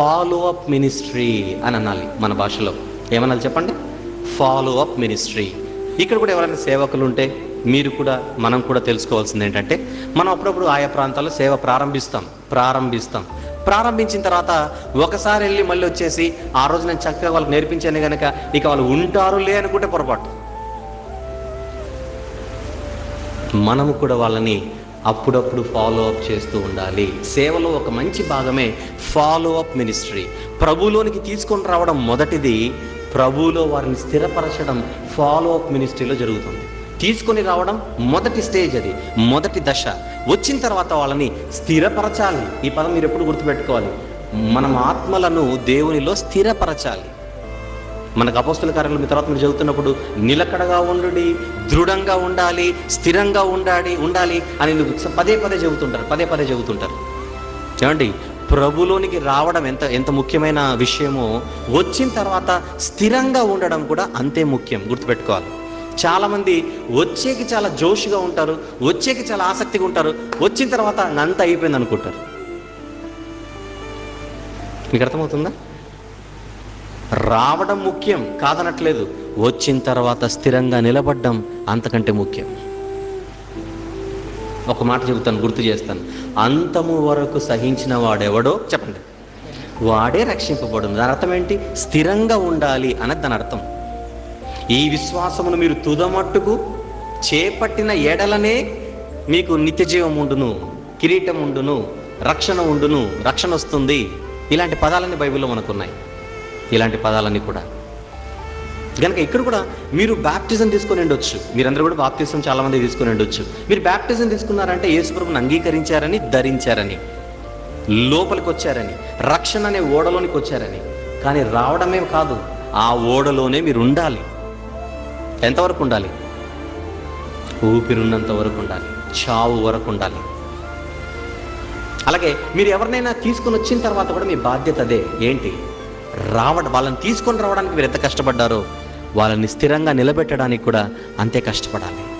Follow up ministry అని అనాలి మన భాషలో. ఏమనాలి చెప్పండి? ఫాలో అప్ మినిస్ట్రీ ఇక్కడ కూడా ఎవరైనా సేవకులు ఉంటే మీరు కూడా మనం కూడా తెలుసుకోవాల్సింది ఏంటంటే మనం అప్పుడప్పుడు ఆయా ప్రాంతాల్లో సేవ ప్రారంభిస్తాం ప్రారంభిస్తాం. ప్రారంభించిన తర్వాత ఒకసారి వెళ్ళి మళ్ళీ వచ్చేసి ఆ రోజు నేను చక్కగా వాళ్ళకి నేర్పించాను కనుక ఇక వాళ్ళు ఉంటారు లే అనుకుంటే పొరపాటు. మనము కూడా వాళ్ళని అప్పుడప్పుడు ఫాలో అప్ చేస్తూ ఉండాలి. సేవలో ఒక మంచి భాగమే ఫాలో అప్ మినిస్ట్రీ ప్రభులోనికి తీసుకొని రావడం మొదటిది ప్రభులో వారిని స్థిరపరచడం ఫాలో అప్ మినిస్ట్రీలో జరుగుతుంది. తీసుకొని రావడం మొదటి స్టేజ్ అది మొదటి దశ. వచ్చిన తర్వాత వాళ్ళని స్థిరపరచాలి. ఈ పదం మీరు ఎప్పుడు గుర్తుపెట్టుకోవాలి? మనం ఆత్మలను దేవునిలో స్థిరపరచాలి. మనకు అపోస్తుల కార్యాలు మీ తర్వాత మీరు చదువుతున్నప్పుడు నిలకడగా ఉండుడి దృఢంగా ఉండాలి స్థిరంగా ఉండాలి ఉండాలి అని నువ్వు పదే పదే చెబుతుంటారు పదే పదే చెబుతుంటారు. ఏమండి? ప్రభులోనికి రావడం ఎంత ఎంత ముఖ్యమైన విషయమో వచ్చిన తర్వాత స్థిరంగా ఉండడం కూడా అంతే ముఖ్యం గుర్తుపెట్టుకోవాలి. చాలామంది వచ్చేకి చాలా జోష్గా ఉంటారు వచ్చేకి చాలా ఆసక్తిగా ఉంటారు వచ్చిన తర్వాత అంత అయిపోయింది అనుకుంటారు మీకు అర్థమవుతుందా? రావడం ముఖ్యం కాదనట్లేదు. వచ్చిన తర్వాత స్థిరంగా నిలబడ్డం అంతకంటే ముఖ్యం. ఒక మాట చెబుతాను గుర్తు చేస్తాను. అంతము వరకు సహించిన వాడెవడో చెప్పండి. వాడే రక్షింపబడును. దాని అర్థం ఏంటి? స్థిరంగా ఉండాలి అన్నది దాని అర్థం. ఈ విశ్వాసమును మీరు తుదమట్టుకు చేపట్టిన ఎడలనే మీకు నిత్య జీవం ఉండును కిరీటం ఉండును రక్షణ ఉండును రక్షణ వస్తుంది. ఇలాంటి పదాలన్నీ బైబిల్లో మనకున్నాయి. ఇలాంటి పదాలన్నీ కూడా. కనుక ఇక్కడ కూడా మీరు బ్యాప్టిజం తీసుకొని ఉండొచ్చు. మీరందరూ కూడా బాప్తిజం చాలామంది తీసుకొని ఉండొచ్చు. మీరు బ్యాప్టిజం తీసుకున్నారంటే యేసుప్రభుని అంగీకరించారని ధరించారని లోపలికి వచ్చారని రక్షణ అనే ఓడలోనికి వచ్చారని. కానీ రావడమే కాదు ఆ ఓడలోనే మీరు ఉండాలి. ఎంతవరకు ఉండాలి? ఊపిరున్నంత వరకు ఉండాలి. చావు వరకు ఉండాలి. అలాగే మీరు ఎవరినైనా తీసుకొని వచ్చిన తర్వాత కూడా మీ బాధ్యత అదే. ఏంటి? రావడం వాళ్ళని తీసుకొని రావడానికి మీరు ఎంత కష్టపడ్డారో వాళ్ళని స్థిరంగా నిలబెట్టడానికి కూడా అంతే కష్టపడాలి.